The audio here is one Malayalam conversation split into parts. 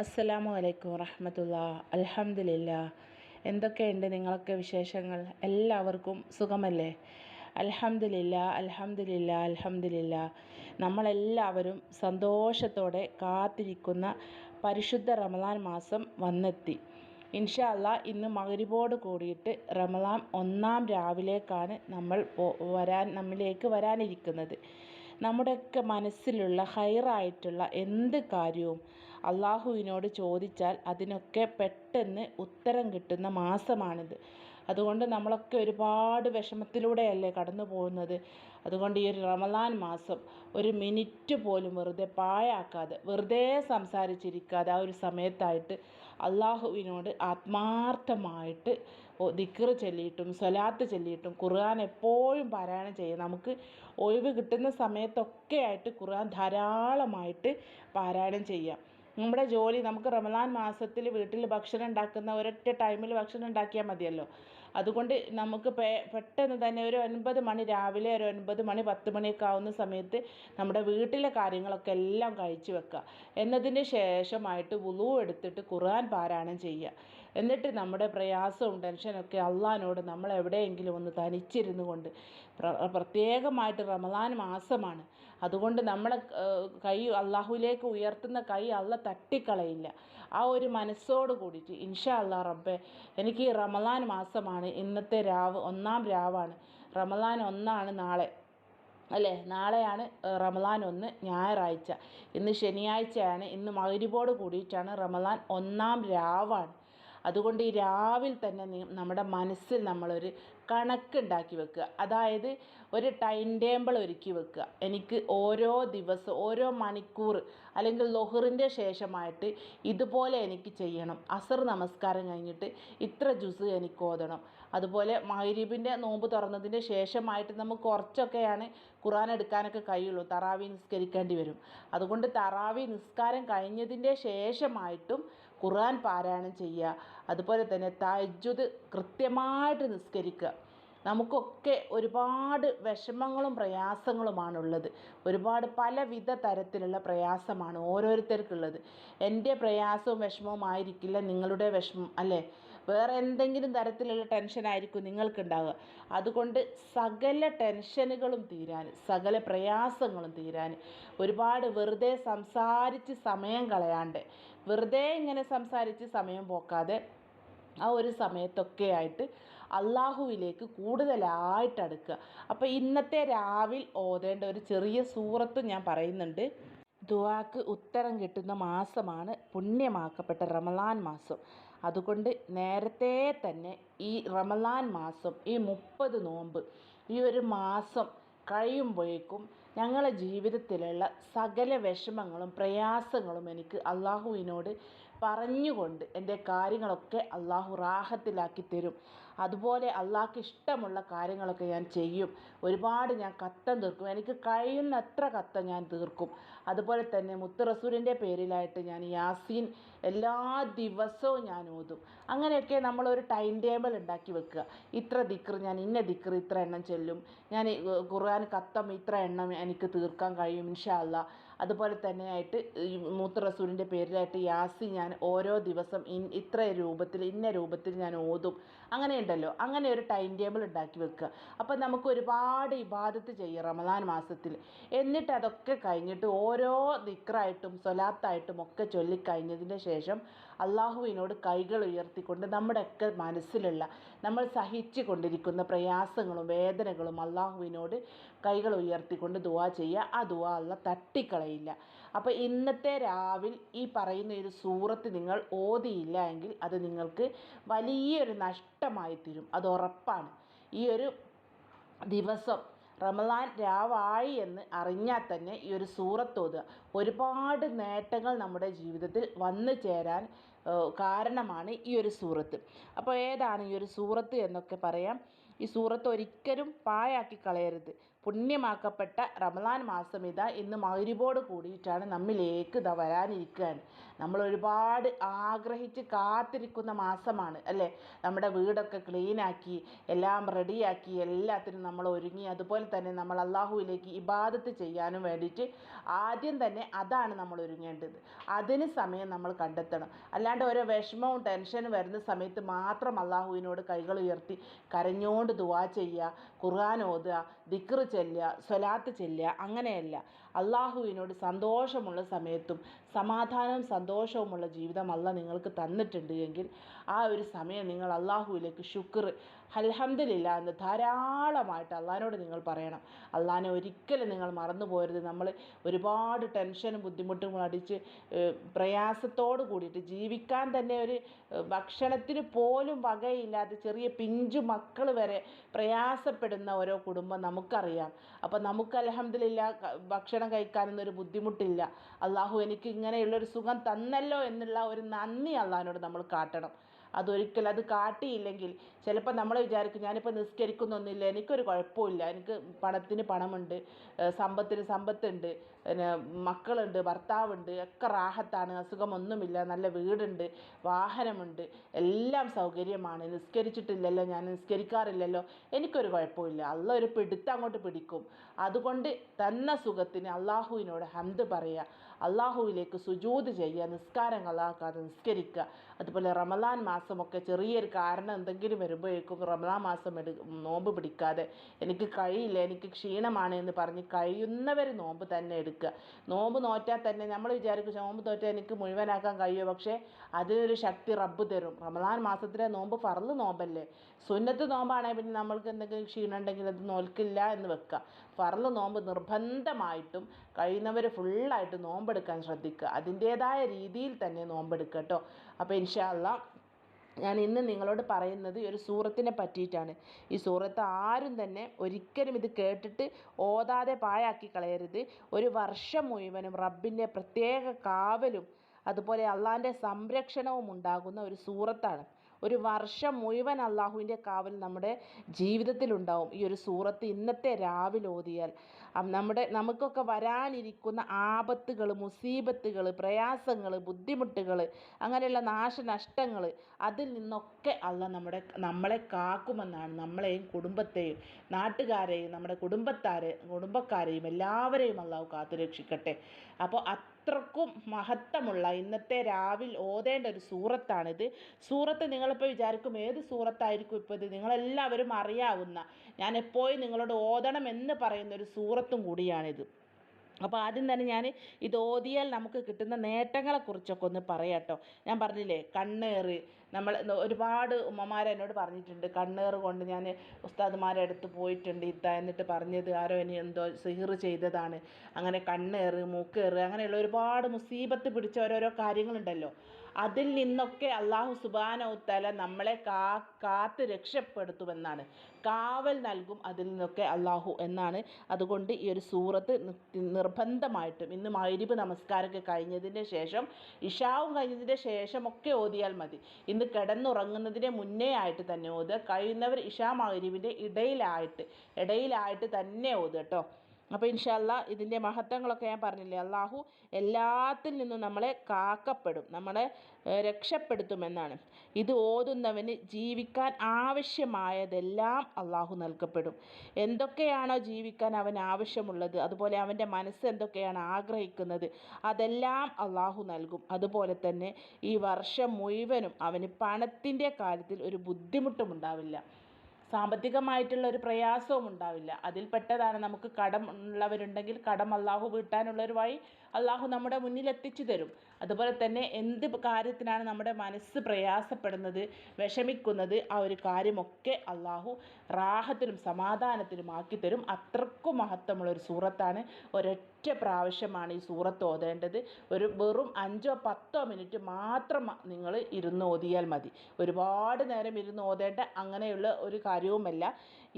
അസ്സലാമു അലൈക്കും വറഹമത്തുള്ള. അലഹമില്ല എന്തൊക്കെയുണ്ട് നിങ്ങളൊക്കെ വിശേഷങ്ങൾ? എല്ലാവർക്കും സുഖമല്ലേ? അലഹമില്ല അലഹമില്ല അലഹമില്ല നമ്മളെല്ലാവരും സന്തോഷത്തോടെ കാത്തിരിക്കുന്ന പരിശുദ്ധ റമദാൻ മാസം വന്നെത്തി. ഇൻഷാ അല്ലാ ഇന്ന് മഗ്രിബോട് കൂടിയിട്ട് റമദാൻ ഒന്നാം രാവിലേക്കാണ് നമ്മൾ വരാൻ നമ്മിലേക്ക് വരാനിരിക്കുന്നത്. നമ്മുടെയൊക്കെ മനസ്സിലുള്ള ഹൈറായിട്ടുള്ള എന്ത് കാര്യവും അള്ളാഹുവിനോട് ചോദിച്ചാൽ അതിനൊക്കെ പെട്ടെന്ന് ഉത്തരം കിട്ടുന്ന മാസമാണിത്. അതുകൊണ്ട് നമ്മളൊക്കെ ഒരുപാട് വിഷമത്തിലൂടെയല്ലേ കടന്നു പോകുന്നത്. അതുകൊണ്ട് ഈ ഒരു റമദാൻ മാസം ഒരു മിനിറ്റ് പോലും വെറുതെ പായാക്കാതെ വെറുതെ സംസാരിച്ചിരിക്കാതെ ആ ഒരു സമയത്തായിട്ട് അള്ളാഹുവിനോട് ആത്മാർത്ഥമായിട്ട് ദിക്കറ് ചൊല്ലിയിട്ടും സ്വലാത്ത് ചൊല്ലിയിട്ടും ഖുർആൻ എപ്പോഴും പാരായണം ചെയ്യുക. നമുക്ക് ഒഴിവ് കിട്ടുന്ന സമയത്തൊക്കെ ആയിട്ട് ഖുർആൻ ധാരാളമായിട്ട് പാരായണം ചെയ്യാം. നമ്മുടെ ജോലി നമുക്ക് റമദാൻ മാസത്തിൽ വീട്ടിൽ ഭക്ഷണം ഉണ്ടാക്കുന്ന ഒരൊറ്റ ടൈമിൽ ഭക്ഷണം ഉണ്ടാക്കിയാൽ മതിയല്ലോ. അതുകൊണ്ട് നമുക്ക് പെട്ടെന്ന് തന്നെ ഒരു ഒൻപത് മണി രാവിലെ ഒരു ഒൻപത് മണി പത്ത് മണിയൊക്കെ ആവുന്ന സമയത്ത് നമ്മുടെ വീട്ടിലെ കാര്യങ്ങളൊക്കെ എല്ലാം കഴിച്ചു വെക്കുക. എന്നതിന് ശേഷമായിട്ട് വുളു എടുത്തിട്ട് ഖുർആൻ പാരായണം ചെയ്യുക. എന്നിട്ട് നമ്മുടെ പ്രയാസവും ടെൻഷനൊക്കെ അള്ളഹാനോട് നമ്മൾ എവിടെയെങ്കിലും ഒന്ന് തനിച്ചിരുന്നു കൊണ്ട് പ്ര- പ്രത്യേകമായിട്ട് റമദാൻ മാസമാണ്. അതുകൊണ്ട് നമ്മളെ കൈ അള്ളാഹുലേക്ക് ഉയർത്തുന്ന കൈ അള്ള തട്ടിക്കളയില്ല. ആ ഒരു മനസ്സോട് കൂടിയിട്ട് ഇൻഷാ അല്ലാ റബ്ബെ എനിക്ക് ഈ റമദാൻ മാസമാണ് ഇന്നത്തെ രാവ് ഒന്നാം രാവാണ്. റമദാൻ ഒന്നാണ് നാളെ. അല്ലേ? നാളെയാണ് റമദാൻ ഒന്ന് ഞായറാഴ്ച. ഇന്ന് ശനിയാഴ്ചയാണ് ഇന്ന് മഗ്രിബോട് കൂടിയിട്ടാണ് റമദാൻ ഒന്നാം രാവാണ്. അതുകൊണ്ട് ഈ രാവിലെ തന്നെ നമ്മുടെ മനസ്സിൽ നമ്മളൊരു കണക്കുണ്ടാക്കി വെക്കുക. അതായത് ഒരു ടൈം ടേബിൾ ഒരുക്കി വെക്കുക. എനിക്ക് ഓരോ ദിവസം ഓരോ മണിക്കൂർ അല്ലെങ്കിൽ ലൊഹറിന്റെ ശേഷമായിട്ട് ഇതുപോലെ എനിക്ക് ചെയ്യണം. അസർ നമസ്കാരം കഴിഞ്ഞിട്ട് ഇത്ര ജ്യൂസ് എനിക്ക് ഓതണം. അതുപോലെ മഗ്രിബിന്റെ നോമ്പ് തുറന്നതിന്റെ ശേഷമായിട്ട് നമുക്ക് കുറച്ചൊക്കെയാണ് ഖുറാൻ എടുക്കാനൊക്കെ കഴിയുള്ളൂ. തറാവി നിസ്കരിക്കേണ്ടി വരും. അതുകൊണ്ട് തറാവി നിസ്കാരം കഴിഞ്ഞതിന്റെ ശേഷമായിട്ടും ഖുർആൻ പാരായണം ചെയ്യുക. അതുപോലെ തന്നെ തജ്ജുദ് കൃത്യമായിട്ട് നിസ്കരിക്കുക. നമുക്കൊക്കെ ഒരുപാട് വിഷമങ്ങളും പ്രയാസങ്ങളുമാണുള്ളത്. ഒരുപാട് പലവിധ തരത്തിലുള്ള പ്രയാസമാണ് ഓരോരുത്തർക്കുള്ളത്. എന്റെ പ്രയാസവും വിഷമവും ആയിരിക്കില്ല നിങ്ങളുടെ വിഷമം അല്ലേ? വേറെ എന്തെങ്കിലും തരത്തിലുള്ള ടെൻഷനായിരിക്കും നിങ്ങൾക്കുണ്ടാവുക. അതുകൊണ്ട് സകല ടെൻഷനുകളും തീരാൻ സകല പ്രയാസങ്ങളും തീരാൻ ഒരുപാട് വെറുതെ സംസാരിച്ച് സമയം കളയാണ്ട് വെറുതെ ഇങ്ങനെ സംസാരിച്ച് സമയം പോക്കാതെ ആ ഒരു സമയത്തൊക്കെ ആയിട്ട് അള്ളാഹുവിലേക്ക് കൂടുതലായിട്ട് അടുക്കുക. അപ്പോൾ ഇന്നത്തെ രാവിൽ ഓതേണ്ട ഒരു ചെറിയ സൂറത്ത് ഞാൻ പറയുന്നുണ്ട്. ദുവാക്ക് ഉത്തരം കിട്ടുന്ന മാസമാണ് പുണ്യമാക്കപ്പെട്ട റമലാൻ മാസം. അതുകൊണ്ട് നേരത്തെ തന്നെ ഈ റമലാൻ മാസം ഈ മുപ്പത് നോമ്പ് ഈ ഒരു മാസം കഴിയുമ്പോഴേക്കും ഞങ്ങളുടെ ജീവിതത്തിലുള്ള സകല വിഷമങ്ങളും പ്രയാസങ്ങളും എനിക്ക് അള്ളാഹുവിനോട് പറഞ്ഞുകൊണ്ട് എന്റെ കാര്യങ്ങളൊക്കെ അള്ളാഹു റാഹത്തിലാക്കി തരും. അതുപോലെ അള്ളാഹ്ക്ക് ഇഷ്ടമുള്ള കാര്യങ്ങളൊക്കെ ഞാൻ ചെയ്യും. ഒരുപാട് ഞാൻ കത്തം തീർക്കും. എനിക്ക് കഴിയുന്നത്ര കത്തം ഞാൻ തീർക്കും. അതുപോലെ തന്നെ മുത്ത് റസൂലിന്റെ പേരിലായിട്ട് ഞാൻ യാസീൻ എല്ലാ ദിവസവും ഞാൻ ഓതും. അങ്ങനെയൊക്കെ നമ്മളൊരു ടൈം ടേബിൾ ഉണ്ടാക്കി വെക്കുക. ഇത്ര ദിക്ർ ഞാൻ ഇന്ന ദിക്ർ ഇത്ര എണ്ണം ചെല്ലും. ഞാൻ ഖുർആൻ കത്തം ഇത്ര എണ്ണം എനിക്ക് തീർക്കാൻ കഴിയും ഇൻഷാ അല്ലാ അതുപോലെ തന്നെ ആയിട്ട് മൂത്ത് റസൂലിന്റെ പേരിലായിട്ട് യാസി ഞാൻ ഓരോ ദിവസം ഇൻ ഇത്ര രൂപത്തിൽ ഇന്ന രൂപത്തിൽ ഞാൻ ഓതും. അങ്ങനെ ഉണ്ടല്ലോ അങ്ങനെ ഒരു ടൈം ടേബിൾ ഉണ്ടാക്കി വെക്കുക. അപ്പം നമുക്ക് ഒരുപാട് ഇബാദത്ത് ചെയ്യാം റമദാൻ മാസത്തിൽ. എന്നിട്ട് അതൊക്കെ കഴിഞ്ഞിട്ട് ഓരോ ദിക്റായിട്ടും സ്വലാത്തായിട്ടും ഒക്കെ ചൊല്ലിക്കഴിഞ്ഞതിന് ശേഷം അള്ളാഹുവിനോട് കൈകൾ ഉയർത്തിക്കൊണ്ട് നമ്മുടെയൊക്കെ മനസ്സിലുള്ള നമ്മൾ സഹിച്ചു കൊണ്ടിരിക്കുന്ന പ്രയാസങ്ങളും വേദനകളും അള്ളാഹുവിനോട് കൈകൾ ഉയർത്തിക്കൊണ്ട് ദുവാ ചെയ്യുക. ആ ദുവാ അല്ല തട്ടിക്കളയില്ല. അപ്പോൾ ഇന്നത്തെ രാവിൽ ഈ പറയുന്ന ഒരു സൂറത്ത് നിങ്ങൾ ഓതിയില്ല എങ്കിൽ അത് നിങ്ങൾക്ക് വലിയൊരു നഷ്ടമായി തീരും. അത് ഉറപ്പാണ്. ഈ ഒരു ദിവസം റമദാൻ രാവായി എന്ന് അറിഞ്ഞാൽ തന്നെ ഈ ഒരു സൂറത്ത് ഓതുക. ഒരുപാട് നേട്ടങ്ങൾ നമ്മുടെ ജീവിതത്തിൽ വന്നു ചേരാൻ കാരണമാണ് ഈ ഒരു സൂറത്ത്. അപ്പോൾ ഏതാണ് ഈ ഒരു സൂറത്ത് എന്നൊക്കെ പറയാം. ഈ സൂറത്ത് ഒരിക്കലും പാഴാക്കി കളയരുത്. പുണ്യമാക്കപ്പെട്ട റമദാൻ മാസം ഇതാ ഇന്ന് മൗരിബോട് കൂടിയിട്ടാണ് നമ്മിലേക്ക് ഇതാ വരാനിരിക്കുകയാണ്. നമ്മൾ ഒരുപാട് ആഗ്രഹിച്ച് കാത്തിരിക്കുന്ന മാസമാണ് അല്ലേ? നമ്മുടെ വീടൊക്കെ ക്ലീനാക്കി എല്ലാം റെഡിയാക്കി എല്ലാത്തിനും നമ്മൾ ഒരുങ്ങി അതുപോലെ തന്നെ നമ്മൾ അള്ളാഹുവിലേക്ക് ഇബാദത്ത് ചെയ്യാനും വേണ്ടിയിട്ട് ആദ്യം തന്നെ അതാണ് നമ്മൾ ഒരുങ്ങേണ്ടത്. അതിന് സമയം നമ്മൾ കണ്ടെത്തണം. അല്ലാണ്ട് ഓരോ വിഷമവും ടെൻഷനും വരുന്ന സമയത്ത് മാത്രം അള്ളാഹുവിനോട് കൈകൾ ഉയർത്തി കരഞ്ഞുകൊണ്ട് ദുവാ ചെയ്യുക ഖുർആൻ ഓതുക ദിക്ർ ചെല്ലുക സ്വലാത്ത് ചെല്ലുക അങ്ങനെയല്ല. അള്ളാഹുവിനോട് സന്തോഷമുള്ള സമയത്തും സമാധാനവും സന്തോഷവുമുള്ള ജീവിതം അല്ല നിങ്ങൾക്ക് തന്നിട്ടുണ്ട് എങ്കിൽ ആ ഒരു സമയം നിങ്ങൾ അള്ളാഹുവിലേക്ക് ശുക്ർ അൽഹംദുലില്ല എന്ന് ധാരാളമായിട്ട് അള്ളഹാനോട് നിങ്ങൾ പറയണം. അള്ളഹാനെ ഒരിക്കലും നിങ്ങൾ മറന്നു പോകരുത് നമ്മൾ ഒരുപാട് ടെൻഷനും ബുദ്ധിമുട്ടും അടിച്ച് പ്രയാസത്തോട് കൂടിയിട്ട് ജീവിക്കാൻ തന്നെ ഒരു ഭക്ഷണത്തിന് പോലും വകയില്ലാതെ ചെറിയ പിഞ്ചു മക്കൾ വരെ പ്രയാസപ്പെടുന്ന ഓരോ കുടുംബം നമുക്കറിയാം. അപ്പോൾ നമുക്ക് അലഹമ്മദില്ല ഭക്ഷണം കഴിക്കാനൊന്നും ഒരു ബുദ്ധിമുട്ടില്ല. അള്ളാഹു എനിക്ക് ഇങ്ങനെയുള്ളൊരു സുഖം തന്നല്ലോ എന്നുള്ള ഒരു നന്ദി അള്ളഹാനോട് നമ്മൾ കാട്ടണം. അതൊരിക്കലും അത് കാട്ടിയില്ലെങ്കിൽ ചിലപ്പോൾ നമ്മൾ വിചാരിക്കും ഞാനിപ്പോൾ നിസ്കരിക്കുന്നൊന്നുമില്ല എനിക്കൊരു കുഴപ്പമില്ല എനിക്ക് പണത്തിന് പണമുണ്ട് സമ്പത്തിന് സമ്പത്തുണ്ട് പിന്നെ മക്കളുണ്ട് ഭർത്താവുണ്ട് ഒക്കെ റാഹത്താണ് അസുഖമൊന്നുമില്ല നല്ല വീടുണ്ട് വാഹനമുണ്ട് എല്ലാം സൗകര്യമാണ് നിസ്കരിച്ചിട്ടില്ലല്ലോ ഞാൻ നിസ്കരിക്കാറില്ലല്ലോ എനിക്കൊരു കുഴപ്പമില്ല അള്ള ഒരു പിടുത്തം അങ്ങോട്ട് പിടിക്കും. അതുകൊണ്ട് തന്ന സുഖത്തിന് അള്ളാഹുവിനോട് ഹന്ത് പറയുക. അള്ളാഹുവിലേക്ക് സുജൂത് ചെയ്യുക നിസ്കാരങ്ങളാക്കാതെ നിസ്കരിക്കുക. അതുപോലെ റമദാൻ മാസമൊക്കെ ചെറിയൊരു കാരണം എന്തെങ്കിലും വരുമ്പോഴേക്കും റമദാൻ മാസം എടു നോമ്പ് പിടിക്കാതെ എനിക്ക് കഴിയില്ല എനിക്ക് ക്ഷീണമാണ് എന്ന് പറഞ്ഞ് കഴിയുന്നവർ നോമ്പ് തന്നെ എടുക്കുക. നോമ്പ് നോറ്റാൽ തന്നെ നമ്മൾ വിചാരിക്കും നോമ്പ് തോറ്റാൽ എനിക്ക് മുഴുവനാക്കാൻ കഴിയുമോ? പക്ഷേ അതിനൊരു ശക്തി റബ്ബ് തരും. റമദാൻ മാസത്തിലെ നോമ്പ് ഫറൽ നോമ്പല്ലേ? സുന്നത്ത് നോമ്പാണെങ്കിൽ പിന്നെ നമ്മൾക്ക് എന്തെങ്കിലും ക്ഷീണം ഉണ്ടെങ്കിൽ അത് നോൽക്കില്ല എന്ന് വെക്കുക. ഫറൽ നോമ്പ് നിർബന്ധമായിട്ടും കഴിയുന്നവർ ഫുള്ളായിട്ട് നോമ്പെടുക്കാൻ ശ്രദ്ധിക്കുക. അതിന്റേതായ രീതിയിൽ തന്നെ നോമ്പെടുക്കുക കേട്ടോ അപ്പോൾ ഇൻഷാല്ല ഞാൻ ഇന്ന് നിങ്ങളോട് പറയുന്നത് ഒരു സൂറത്തിനെ പറ്റിയിട്ടാണ്. ഈ സൂറത്ത് ആരും തന്നെ ഒരിക്കലും ഇത് കേട്ടിട്ട് ഓതാതെ പാഴാക്കി കളയരുത്. ഒരു വർഷം മുഴുവനും റബ്ബിന്റെ പ്രത്യേക കാവലും അതുപോലെ അള്ളാഹിന്റെ സംരക്ഷണവും ഉണ്ടാകുന്ന ഒരു സൂറത്താണ്. ഒരു വർഷം മുഴുവൻ അള്ളാഹുവിന്റെ കാവൽ നമ്മുടെ ജീവിതത്തിലുണ്ടാവും. ഈ ഒരു സൂറത്ത് ഇന്നത്തെ രാവിലെ ഓതിയാൽ. നമ്മുടെ നമുക്കൊക്കെ വരാനിരിക്കുന്ന ആപത്തുകൾ മുസീബത്തുകൾ പ്രയാസങ്ങൾ ബുദ്ധിമുട്ടുകൾ അങ്ങനെയുള്ള നാശനഷ്ടങ്ങൾ അതിൽ നിന്നൊക്കെ അല്ല നമ്മുടെ നമ്മളെ കാക്കുമെന്നാണ് നമ്മളെയും കുടുംബത്തെയും നാട്ടുകാരെയും നമ്മുടെ കുടുംബത്താരെ കുടുംബക്കാരെയും എല്ലാവരെയും അള്ളാഹു കാത്തുരക്ഷിക്കട്ടെ അപ്പോൾ അത്രക്കും മഹത്തമുള്ള ഇന്നത്തെ രാവിൽ ഓതേണ്ട ഒരു സൂറത്താണിത്. സൂറത്ത് നിങ്ങളിപ്പോൾ വിചാരിക്കും ഏത് സൂറത്തായിരിക്കും ഇപ്പോൾ ഇത്? നിങ്ങളെല്ലാവരും അറിയാവുന്ന ഞാൻ എപ്പോഴും നിങ്ങളോട് ഓതണം എന്ന് പറയുന്ന ഒരു സൂറത്തും കൂടിയാണിത്. അപ്പോൾ ആദ്യം തന്നെ ഞാൻ ഇത് ഓതിയാൽ നമുക്ക് കിട്ടുന്ന നേട്ടങ്ങളെക്കുറിച്ചൊക്കെ ഒന്ന് പറയാം കേട്ടോ ഞാൻ പറഞ്ഞില്ലേ കണ്ണേറ് നമ്മൾ ഒരുപാട് ഉമ്മമാർ എന്നോട് പറഞ്ഞിട്ടുണ്ട്. കണ്ണേറ് കൊണ്ട് ഞാൻ ഉസ്താദുമാരുടെ അടുത്ത് പോയിട്ടുണ്ട് ഇത്ത എന്നിട്ട് പറഞ്ഞത് ആരോ ഇനി എന്തോ സിഹിർ ചെയ്തതാണ്. അങ്ങനെ കണ്ണേറ് മൂക്കേറ് അങ്ങനെയുള്ള ഒരുപാട് മുസീബത്ത് പിടിച്ച ഓരോരോ കാര്യങ്ങളുണ്ടല്ലോ. അതിൽ നിന്നൊക്കെ അള്ളാഹു സുബാനോത്തല നമ്മളെ കാ കാത്ത് രക്ഷപ്പെടുത്തുമെന്നാണ്. കാവൽ നൽകും അതിൽ നിന്നൊക്കെ അള്ളാഹു എന്നാണ്. അതുകൊണ്ട് ഈ ഒരു സൂറത്ത് നിർബന്ധമായിട്ടും ഇന്ന് മൈരിബ് നമസ്കാരമൊക്കെ കഴിഞ്ഞതിന്റെ ശേഷം ഇഷാവും കഴിഞ്ഞതിന്റെ ശേഷമൊക്കെ ഓതിയാൽ മതി. ഇന്ന് കിടന്നുറങ്ങുന്നതിന് മുന്നേ ആയിട്ട് തന്നെ ഓതുക. കഴിയുന്നവർ ഇഷാ മൈരിബിന്റെ ഇടയിലായിട്ട് ഇടയിലായിട്ട് തന്നെ ഓതുക കേട്ടോ അപ്പോൾ ഇൻഷല്ല ഇതിന്റെ മഹത്വങ്ങളൊക്കെ ഞാൻ പറഞ്ഞില്ലേ? അള്ളാഹു എല്ലാത്തിൽ നിന്നും നമ്മളെ കാക്കപ്പെടും നമ്മളെ രക്ഷപ്പെടുത്തുമെന്നാണ്. ഇത് ഓതുന്നവന് ജീവിക്കാൻ ആവശ്യമായതെല്ലാം അള്ളാഹു നൽകപ്പെടും. എന്തൊക്കെയാണോ ജീവിക്കാൻ അവൻ ആവശ്യമുള്ളത് അതുപോലെ അവന്റെ മനസ്സ് എന്തൊക്കെയാണ് ആഗ്രഹിക്കുന്നത് അതെല്ലാം അള്ളാഹു നൽകും. അതുപോലെ തന്നെ ഈ വർഷം മുഴുവനും അവന് പണത്തിന്റെ കാര്യത്തിൽ ഒരു ബുദ്ധിമുട്ടും ഉണ്ടാവില്ല. സാമ്പത്തികമായിട്ടുള്ള ഒരു പ്രയാസവും ഉണ്ടാവില്ല. അതിൽപ്പെട്ടതാണ് നമുക്ക് കടം ഉള്ളവരുണ്ടെങ്കിൽ കടം അള്ളാഹു വീട്ടാനുള്ള ഒരു വഴി അള്ളാഹു നമ്മുടെ മുന്നിൽ എത്തിച്ചു തരും അതുപോലെ തന്നെ എന്ത് കാര്യത്തിനാണ് നമ്മുടെ മനസ്സ് പ്രയാസപ്പെടുന്നത് വിഷമിക്കുന്നത് ആ ഒരു കാര്യമൊക്കെ അള്ളാഹു റാഹത്തിലും സമാധാനത്തിലും ആക്കി തരും. അത്രക്കും മഹത്വമുള്ള ഒരു സൂറത്താണ്. ഒരൊറ്റ പ്രാവശ്യമാണ് ഈ സൂറത്ത് ഓതേണ്ടത്. ഒരു വെറും അഞ്ചോ പത്തോ മിനിറ്റ് മാത്രം നിങ്ങൾ ഇരുന്ന് ഓതിയാൽ മതി. ഒരുപാട് നേരം ഇരുന്ന് ഓതേണ്ട അങ്ങനെയുള്ള ഒരു കാര്യവുമല്ല.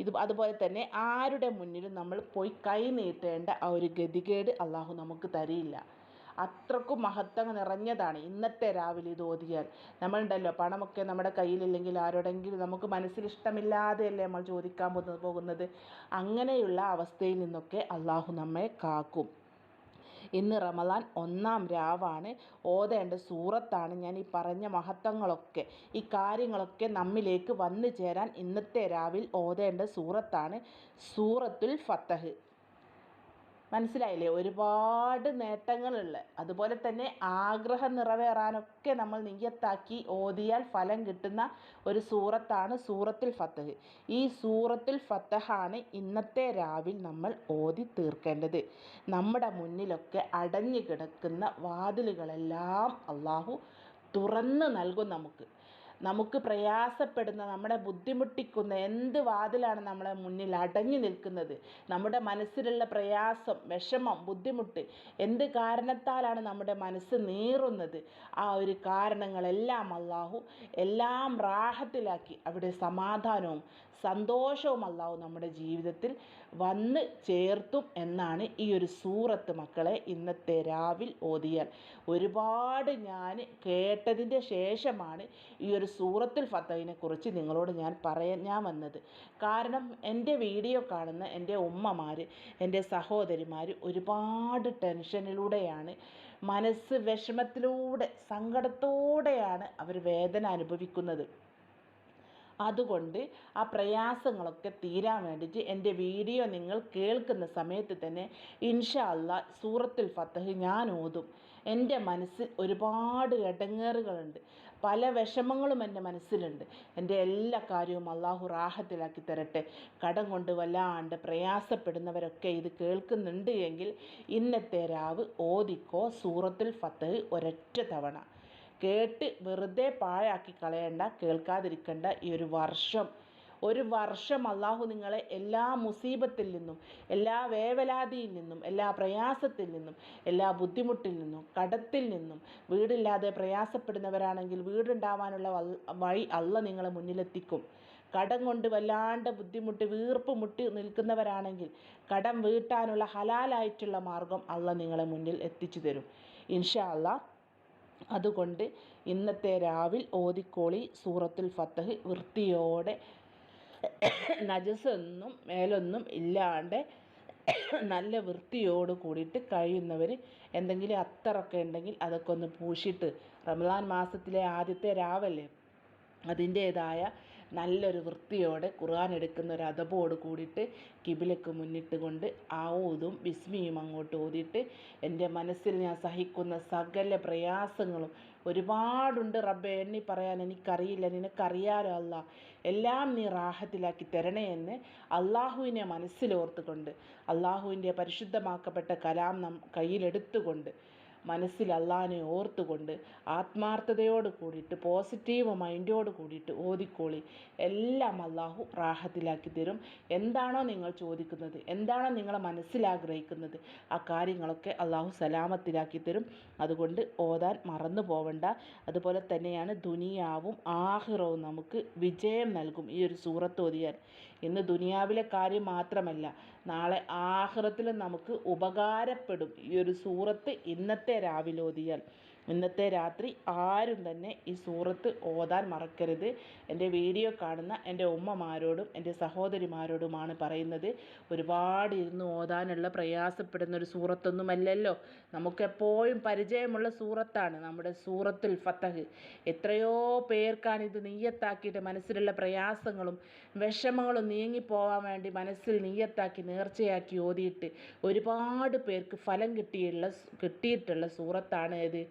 ഇത് അതുപോലെ തന്നെ ആരുടെ മുന്നിലും നമ്മൾ പോയി കൈ നീട്ടേണ്ട ആ ഒരു ഗതികേട് അള്ളാഹു നമുക്ക് തരില്ല. അത്രക്കും മഹത്വം നിറഞ്ഞതാണ് ഇന്നത്തെ രാവിലെ ഇത് ഓതിയാൽ. നമ്മളുണ്ടല്ലോ പണമൊക്കെ നമ്മുടെ കയ്യിലില്ലെങ്കിൽ ആരോടെങ്കിലും നമുക്ക് മനസ്സിൽ ഇഷ്ടമില്ലാതെയല്ലേ നമ്മൾ ചോദിക്കാൻ പോകുന്നത്. അങ്ങനെയുള്ള അവസ്ഥയിൽ നിന്നൊക്കെ അള്ളാഹു നമ്മെ കാക്കും. ഇന്ന് റമദാൻ ഒന്നാം രാവാണ്. ഓതേണ്ട സൂറത്താണ് ഞാൻ ഈ പറഞ്ഞ മഹത്വങ്ങളൊക്കെ ഈ കാര്യങ്ങളൊക്കെ നമ്മിലേക്ക് വന്നു ചേരാൻ ഇന്നത്തെ രാവിൽ ഓതേണ്ട സൂറത്താണ് സൂറത്തുൽ ഫത്തഹ്. മനസ്സിലായില്ലേ? ഒരുപാട് നേട്ടങ്ങളുള്ള അതുപോലെ തന്നെ ആഗ്രഹം നിറവേറാനൊക്കെ നമ്മൾ നിയ്യത്താക്കി ഓതിയാൽ ഫലം കിട്ടുന്ന ഒരു സൂറത്താണ് സൂറത്തുൽ ഫത്തഹ് ഈ സൂറത്തുൽ ഫത്തഹാണ് ഇന്നത്തെ രാവിൽ നമ്മൾ ഓതി തീർക്കേണ്ടത്. നമ്മുടെ മുന്നിലൊക്കെ അടഞ്ഞു കിടക്കുന്ന വാതിലുകളെല്ലാം അള്ളാഹു തുറന്ന് നൽകും നമുക്ക്. നമുക്ക് പ്രയാസപ്പെടുന്ന നമ്മളെ ബുദ്ധിമുട്ടിക്കുന്ന എന്ത് വാതിലാണ് നമ്മളെ മുന്നിൽ അടഞ്ഞു നിൽക്കുന്നത്? നമ്മുടെ മനസ്സിലുള്ള പ്രയാസം വിഷമം ബുദ്ധിമുട്ട് എന്ത് കാരണത്താലാണ് നമ്മുടെ മനസ്സ് നീറുന്നത്? ആ ഒരു കാരണങ്ങളെല്ലാം അള്ളാഹു എല്ലാം റാഹത്തിലാക്കി. അവിടെ സമാധാനവും സന്തോഷവും അള്ളാഹു നമ്മുടെ ജീവിതത്തിൽ വന്ന് ചേർത്തും എന്നാണ് ഈ ഒരു സൂറത്ത് മക്കളെ ഇന്നത്തെ രാവിൽ ഓതിയാൽ. ഒരുപാട് ഞാൻ കേട്ടതിന്റെ ശേഷമാണ് ഈ ഒരു സൂറത്തുൽ ഫത്തഹിനെ കുറിച്ച് നിങ്ങളോട് ഞാൻ പറയാൻ ഞാൻ വന്നത്. കാരണം എന്റെ വീഡിയോ കാണുന്ന എന്റെ ഉമ്മമാർ എന്റെ സഹോദരിമാർ ഒരുപാട് ടെൻഷനിലൂടെയാണ് മനസ്സ് വിഷമത്തിലൂടെ സങ്കടത്തോടെയാണ് അവർ വേദന അനുഭവിക്കുന്നത്. അതുകൊണ്ട് ആ പ്രയാസങ്ങളൊക്കെ തീരാൻ വേണ്ടിയിട്ട് എന്റെ വീഡിയോ നിങ്ങൾ കേൾക്കുന്ന സമയത്ത് തന്നെ ഇൻഷാ അല്ല സൂറത്തുൽ ഫത്തഹ് ഞാൻ ഓതും. എന്റെ മനസ്സിൽ ഒരുപാട് ഇടങ്ങേറുകളുണ്ട് പല വിഷമങ്ങളും എന്റെ മനസ്സിലുണ്ട്. എന്റെ എല്ലാ കാര്യവും അള്ളാഹു റാഹത്തിലാക്കി തരട്ടെ. കടം കൊണ്ട് വല്ലാണ്ട് പ്രയാസപ്പെടുന്നവരൊക്കെ ഇത് കേൾക്കുന്നുണ്ട് എങ്കിൽ ഇന്നത്തെ രാവ് ഓദിക്കോ സൂറത്തുൽ ഫത്തഹ് ഒരൊറ്റ തവണ. കേട്ട് വെറുതെ പാഴാക്കി കളയണ്ട കേൾക്കാതിരിക്കേണ്ട ഈ ഒരു വർഷം. ഒരു വർഷം അള്ളാഹു നിങ്ങളെ എല്ലാ മുസീബത്തിൽ നിന്നും എല്ലാ വേവലാതിയിൽ നിന്നും എല്ലാ പ്രയാസത്തിൽ നിന്നും എല്ലാ ബുദ്ധിമുട്ടിൽ നിന്നും കടത്തിൽ നിന്നും വീടില്ലാതെ പ്രയാസപ്പെടുന്നവരാണെങ്കിൽ വീടുണ്ടാവാനുള്ള വഴി അള്ള നിങ്ങളെ മുന്നിലെത്തിക്കും. കടം കൊണ്ട് വല്ലാണ്ട് ബുദ്ധിമുട്ട് വീർപ്പ് മുട്ടി നിൽക്കുന്നവരാണെങ്കിൽ കടം വീട്ടാനുള്ള ഹലാലായിട്ടുള്ള മാർഗം അള്ള നിങ്ങളെ മുന്നിൽ എത്തിച്ചു തരും. ഇൻഷാ അള്ളാഹ് അതുകൊണ്ട് ഇന്നത്തെ രാവിൽ ഓതിക്കോളി സൂറത്തുൽ ഫത്തഹ് വൃത്തിയോടെ നജസൊന്നും മേലൊന്നും ഇല്ലാണ്ട് നല്ല വൃത്തിയോട് കൂടിയിട്ട് കഴിയുന്നവർ എന്തെങ്കിലും അത്തറൊക്കെ ഉണ്ടെങ്കിൽ അതൊക്കെ ഒന്ന് പൂശിയിട്ട് റമദാൻ മാസത്തിലെ ആദ്യത്തെ രാവല്ലേ? അതിന്റേതായ നല്ലൊരു വൃത്തിയോടെ ഖുർആൻ എടുക്കുന്ന ഒരു അതബോട് കൂടിയിട്ട് കിബിലക്ക് മുന്നിട്ട് കൊണ്ട് ആ ബിസ്മിയും അങ്ങോട്ട് ഓതിയിട്ട് എന്റെ മനസ്സിൽ ഞാൻ സഹിക്കുന്ന സകല പ്രയാസങ്ങളും ഒരുപാടുണ്ട് റബ്ബെ എണ്ണി പറയാൻ എനിക്കറിയില്ല നിനക്കറിയാലോ അല്ല? എല്ലാം നീ റാഹത്തിലാക്കി തരണേ എന്ന് അള്ളാഹുവിനെ മനസ്സിലോർത്തുകൊണ്ട് അള്ളാഹുവിന്റെ പരിശുദ്ധമാക്കപ്പെട്ട കലാം നം കയ്യിലെടുത്തുകൊണ്ട് മനസ്സിൽ അള്ളാഹിനെ ഓർത്തുകൊണ്ട് ആത്മാർത്ഥതയോട് കൂടിയിട്ട് പോസിറ്റീവ് മൈൻഡോട് കൂടിയിട്ട് ഓതിക്കോളി. എല്ലാം അള്ളാഹു റാഹത്തിലാക്കി തരും. എന്താണോ നിങ്ങൾ ചോദിക്കുന്നത് എന്താണോ നിങ്ങളെ മനസ്സിലാഗ്രഹിക്കുന്നത് ആ കാര്യങ്ങളൊക്കെ അള്ളാഹു സലാമത്തിലാക്കി തരും. അതുകൊണ്ട് ഓതാൻ മറന്നു പോവണ്ട. അതുപോലെ തന്നെയാണ് ദുനിയാവും ആഹിറവും നമുക്ക് വിജയം നൽകും. ഈ ഒരു സൂറത്ത് ഓതിയാൽ ഇന്ന് ദുനിയാവിലെ കാര്യം മാത്രമല്ല നാളെ ആഹ്റത്തിലും നമുക്ക് ഉപകാരപ്പെടും. ഈ ഒരു സൂറത്ത് ഇന്നത്തെ ഓതിയാൽ ഇന്നത്തെ രാത്രി ആരും തന്നെ ഈ സൂറത്ത് ഓതാൻ മറക്കരുത്. എന്റെ വീഡിയോ കാണുന്ന എന്റെ ഉമ്മമാരോടും എന്റെ സഹോദരിമാരോടുമാണ് പറയുന്നത്. ഒരുപാട് ഇരുന്ന് ഓതാനുള്ള പ്രയാസപ്പെടുന്ന ഒരു സൂറത്തൊന്നുമല്ലല്ലോ. നമുക്കെപ്പോഴും പരിചയമുള്ള സൂറത്താണ് നമ്മുടെ സൂറത്തുൽ ഫത്തഹ് എത്രയോ പേർക്കാണ് ഇത് നീയത്താക്കിയിട്ട് മനസ്സിലുള്ള പ്രയാസങ്ങളും വിഷമങ്ങളും നീങ്ങിപ്പോവാൻ വേണ്ടി മനസ്സിൽ നീയത്താക്കി നേർച്ചയാക്കി ഓതിയിട്ട് ഒരുപാട് പേർക്ക് ഫലം കിട്ടിയുള്ള കിട്ടിയിട്ടുള്ള സൂറത്താണ് ഏത്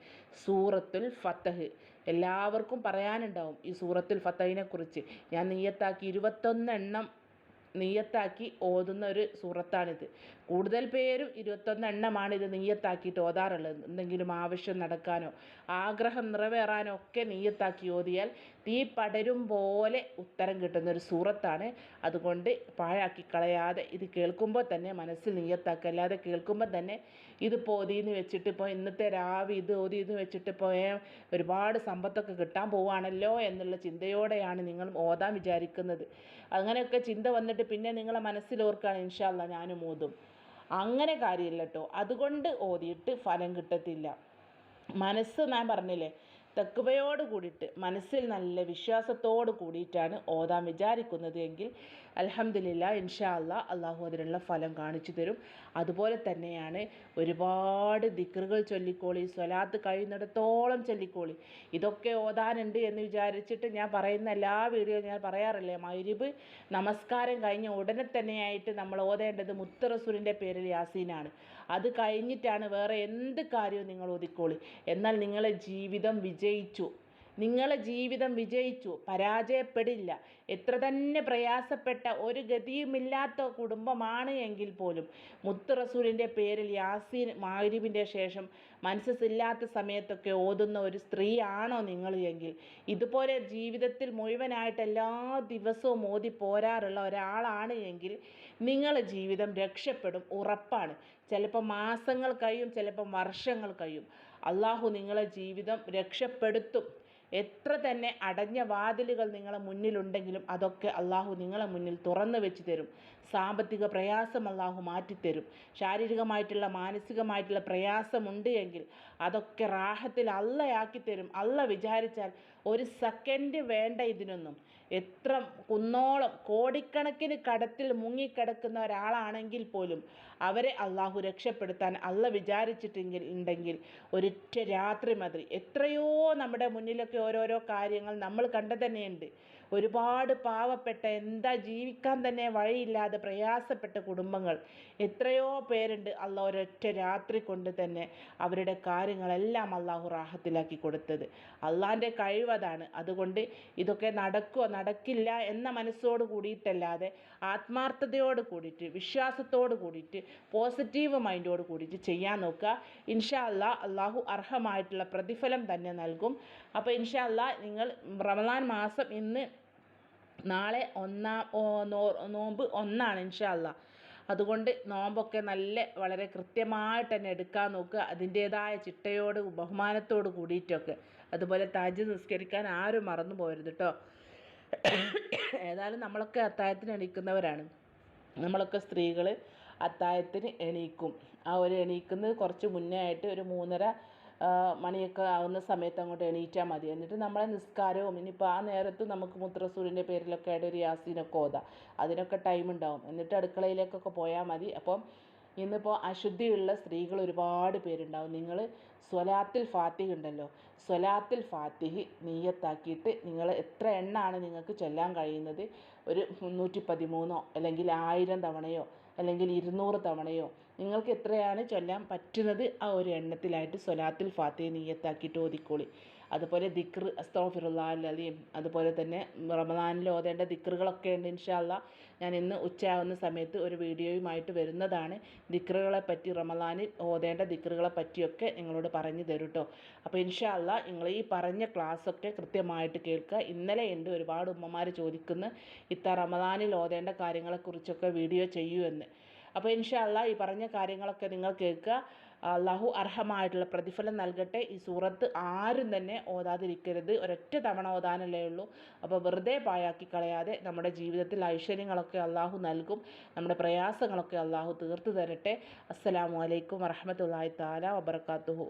സൂറത്തുൽ ഫത്തഹ്. എല്ലാവർക്കും പറയാനുണ്ടാവും ഈ സൂറത്തുൽ ഫത്തഹിനെ കുറിച്ച്. ഞാൻ നീയത്താക്കി ഇരുപത്തൊന്ന് എണ്ണം നീയത്താക്കി ഓതുന്ന ഒരു സൂറത്താണിത്. കൂടുതൽ പേരും ഇരുപത്തൊന്ന് എണ്ണമാണ് ഇത് നീയത്താക്കിയിട്ട് ഓതാറുള്ളത്. എന്തെങ്കിലും ആവശ്യം നടക്കാനോ ആഗ്രഹം നിറവേറാനോ ഒക്കെ നീയത്താക്കി ഓതിയാൽ തീ പടരും പോലെ ഉത്തരം കിട്ടുന്ന ഒരു സൂറത്താണ്. അതുകൊണ്ട് പാഴാക്കി കളയാതെ ഇത് കേൾക്കുമ്പോൾ തന്നെ മനസ്സിൽ നീയത്താക്കുക. അല്ലാതെ കേൾക്കുമ്പോൾ തന്നെ ഇത് ഓതിന്ന് വെച്ചിട്ട് ഇപ്പോൾ ഇന്നത്തെ രാവി ഇത് ഓതി ഇത് വെച്ചിട്ട് ഇപ്പോൾ ഒരുപാട് സമ്പത്തൊക്കെ കിട്ടാൻ പോവാണല്ലോ എന്നുള്ള ചിന്തയോടെയാണ് നിങ്ങൾ ഓതാൻ വിചാരിക്കുന്നത്. അങ്ങനെയൊക്കെ ചിന്ത വന്നിട്ട് പിന്നെ നിങ്ങളെ മനസ്സിലോർക്കുകയാണ് ഇൻഷാല്ല ഞാനും ഓതും. അങ്ങനെ കാര്യമില്ല കേട്ടോ. അതുകൊണ്ട് ഓതിയിട്ട് ഫലം കിട്ടത്തില്ല. മനസ്സ് ഞാൻ പറഞ്ഞില്ലേ തെക്കുവയോട് കൂടിയിട്ട് മനസ്സിൽ നല്ല വിശ്വാസത്തോട് കൂടിയിട്ടാണ് ഓതാൻ വിചാരിക്കുന്നത് എങ്കിൽ അലഹമില്ല ഇൻഷാ അല്ലാ അള്ളാഹു അതിനുള്ള ഫലം കാണിച്ചു തരും. അതുപോലെ തന്നെയാണ് ഒരുപാട് ദിക്റുകൾ ചൊല്ലിക്കോളി സ്വലാത്ത് കഴിയുന്നിടത്തോളം ചൊല്ലിക്കോളി. ഇതൊക്കെ ഓതാനുണ്ട് എന്ന് വിചാരിച്ചിട്ട് ഞാൻ പറയുന്ന എല്ലാ വീഡിയോ ഞാൻ പറയാറില്ലേ? മൈരിബ് നമസ്കാരം കഴിഞ്ഞ ഉടനെ തന്നെയായിട്ട് നമ്മൾ ഓതേണ്ടത് മുത്തറസൂലിന്റെ പേരിൽ യാസീനാണ്. അത് കഴിഞ്ഞിട്ടാണ് വേറെ എന്ത് കാര്യവും നിങ്ങൾ ഒതുക്കോളി എന്നാൽ നിങ്ങളെ ജീവിതം വിജയിച്ചു. നിങ്ങളെ ജീവിതം വിജയിച്ചു പരാജയപ്പെടില്ല. എത്ര തന്നെ പ്രയാസപ്പെട്ട ഒരു ഗതിയുമില്ലാത്ത കുടുംബമാണ് എങ്കിൽ പോലും മുത്ത് റസൂലിന്റെ പേരിൽ യാസീൻ മാരിബിന്റെ ശേഷം മനസ്സില്ലാത്ത സമയത്തൊക്കെ ഓതുന്ന ഒരു സ്ത്രീയാണോ നിങ്ങൾ എങ്കിൽ ഇതുപോലെ ജീവിതത്തിൽ മുഴുവനായിട്ട് എല്ലാ ദിവസവും ഓതി പോരാറുള്ള ഒരാളാണ് എങ്കിൽ നിങ്ങളെ ജീവിതം രക്ഷപ്പെടും ഉറപ്പാണ്. ചിലപ്പോൾ മാസങ്ങൾ കഴിയും ചിലപ്പം വർഷങ്ങൾ കഴിയും. അള്ളാഹു നിങ്ങളെ ജീവിതം രക്ഷപ്പെടുത്തും. എത്ര തന്നെ അടഞ്ഞ വാതിലുകൾ നിങ്ങളെ മുന്നിലുണ്ടെങ്കിലും അതൊക്കെ അള്ളാഹു നിങ്ങളെ മുന്നിൽ തുറന്നു വെച്ച് തരും. സാമ്പത്തിക പ്രയാസം അള്ളാഹു മാറ്റിത്തരും. ശാരീരികമായിട്ടുള്ള മാനസികമായിട്ടുള്ള പ്രയാസമുണ്ട് എങ്കിൽ അതൊക്കെ റാഹത്തിൽ അള്ളയാക്കി തരും. അള്ള വിചാരിച്ചാൽ ഒരു സെക്കൻഡ് വേണ്ട ഇതിനൊന്നും. എത്ര കുന്നോളം കോടിക്കണക്കിന് കടത്തിൽ മുങ്ങിക്കിടക്കുന്ന ഒരാളാണെങ്കിൽ പോലും അവരെ അള്ളാഹു രക്ഷപ്പെടുത്താൻ അള്ള വിചാരിച്ചിട്ടെങ്കിൽ ഉണ്ടെങ്കിൽ ഒരൊറ്റ രാത്രി മതി. എത്രയോ നമ്മുടെ മുന്നിലൊക്കെ ഓരോരോ കാര്യങ്ങൾ നമ്മൾ കണ്ടു തന്നെയുണ്ട് ഒരുപാട് പാവപ്പെട്ട എന്താ ജീവിക്കാൻ തന്നെ വഴിയില്ലാതെ പ്രയാസപ്പെട്ട കുടുംബങ്ങൾ. എത്രയോ പേരുണ്ട് അള്ള ഒരൊറ്റ രാത്രി കൊണ്ട് തന്നെ അവരുടെ കാര്യങ്ങളെല്ലാം അള്ളാഹു റാഹത്തിലാക്കി കൊടുത്തത്. അള്ളാന്റെ കഴിവതാണ് അതുകൊണ്ട് ഇതൊക്കെ നടക്കുമോ നടക്കില്ല എന്ന മനസ്സോട് കൂടിയിട്ടല്ലാതെ ആത്മാർത്ഥതയോട് കൂടിയിട്ട് വിശ്വാസത്തോട് കൂടിയിട്ട് പോസിറ്റീവ് മൈൻഡോട് കൂടിയിട്ട് ചെയ്യാൻ നോക്കുക. ഇൻഷാ അല്ലാ അള്ളാഹു അർഹമായിട്ടുള്ള പ്രതിഫലം തന്നെ നൽകും. അപ്പോൾ ഇൻഷാ അല്ലാ നിങ്ങൾ റമദാൻ മാസം ഇന്ന് നാളെ ഒന്നാം നോമ്പ് ഒന്നാണ് ഇൻഷാ അല്ല അതുകൊണ്ട് നോമ്പൊക്കെ നല്ല വളരെ കൃത്യമായിട്ട് തന്നെ എടുക്കാൻ നോക്കുക. അതിന്റേതായ ചിട്ടയോട് ബഹുമാനത്തോട് കൂടിയിട്ടൊക്കെ. അതുപോലെ താജ് നിസ്കരിക്കാൻ ആരും മറന്നു പോകരുത് കേട്ടോ ഏതായാലും നമ്മളൊക്കെ അത്താഴത്തിന് എണീക്കുന്നവരാണ്. നമ്മളൊക്കെ സ്ത്രീകൾ അത്താഴത്തിന് എണീക്കും. ആ ഒരു എണീക്കുന്നത് കുറച്ച് മുന്നേ ആയിട്ട് ഒരു മൂന്നര മണിയൊക്കെ ആകുന്ന സമയത്ത് അങ്ങോട്ട് എണീറ്റാൽ മതി. എന്നിട്ട് നമ്മളെ നിസ്കാരവും ഇനിയിപ്പോൾ ആ നേരത്ത് നമുക്ക് മുത്രസൂര്യന്റെ പേരിലൊക്കെ ആയിട്ട് ഒരു യാസീനൊക്കെ ഓതാം. അതിനൊക്കെ ടൈം ഉണ്ടാവും. എന്നിട്ട് അടുക്കളയിലേക്കൊക്കെ പോയാൽ മതി. അപ്പം ഇന്നിപ്പോൾ അശുദ്ധിയുള്ള സ്ത്രീകൾ ഒരുപാട് പേരുണ്ടാവും. നിങ്ങൾ സ്വലാത്തിൽ ഫാത്തിഹ് ഉണ്ടല്ലോ. സ്വലാത്തിൽ ഫാത്തിഹ് നീയത്താക്കിയിട്ട് നിങ്ങൾ എത്ര എണ്ണാണ് നിങ്ങൾക്ക് ചൊല്ലാൻ കഴിയുന്നത്? ഒരു മുന്നൂറ്റി പതിമൂന്നോ അല്ലെങ്കിൽ ആയിരം തവണയോ അല്ലെങ്കിൽ ഇരുന്നൂറ് തവണയോ നിങ്ങൾക്ക് എത്രയാണ് ചൊല്ലാൻ പറ്റുന്നത് ആ ഒരു എണ്ണത്തിലായിട്ട് സ്വലാത്തിൽ ഫാത്തിഹ നീയത്താക്കിയിട്ട് ഓതിക്കോളി. അതുപോലെ ദിക്ർ അസ്തോഫിറുല്ലാലീം അതുപോലെ തന്നെ റമദാനിൽ ഓതേണ്ട ദിക്റുകളൊക്കെ ഉണ്ട് ഇൻഷാല്ല ഞാൻ ഇന്ന് ഉച്ചയാവുന്ന സമയത്ത് ഒരു വീഡിയോയുമായിട്ട് വരുന്നതാണ്. ദിക്റുകളെ പറ്റി റമദാനിൽ ഓതേണ്ട ദിക്റുകളെ പറ്റിയൊക്കെ നിങ്ങളോട് പറഞ്ഞു തരും കേട്ടോ അപ്പോൾ ഇൻഷാല്ല നിങ്ങൾ ഈ പറഞ്ഞ ക്ലാസ്സൊക്കെ കൃത്യമായിട്ട് കേൾക്കുക ഇന്നലെ ഉണ്ട് ഒരുപാട് ഉമ്മമാർ ചോദിക്കുന്ന ഇത്ത റമദാനിൽ ഓതേണ്ട കാര്യങ്ങളെക്കുറിച്ചൊക്കെ വീഡിയോ ചെയ്യൂ എന്ന്. അപ്പോൾ ഇൻഷാല്ല ഈ പറഞ്ഞ കാര്യങ്ങളൊക്കെ നിങ്ങൾ കേൾക്കുക അള്ളാഹു അർഹമായിട്ടുള്ള പ്രതിഫലം നൽകട്ടെ. ഈ സൂറത്ത് ആരും തന്നെ ഓതാതിരിക്കരുത്. ഒരൊറ്റ തവണ ഓതാനല്ലേ ഉള്ളൂ. അപ്പോൾ വെറുതെ പായാക്കി കളയാതെ നമ്മുടെ ജീവിതത്തിൽ ഐശ്വര്യങ്ങളൊക്കെ അള്ളാഹു നൽകും. നമ്മുടെ പ്രയാസങ്ങളൊക്കെ അള്ളാഹു തീർത്തു തരട്ടെ. അസ്സലാമു അലൈക്കും വറഹമത്തല്ലാഹി താല വബർക്കാത്തുഹു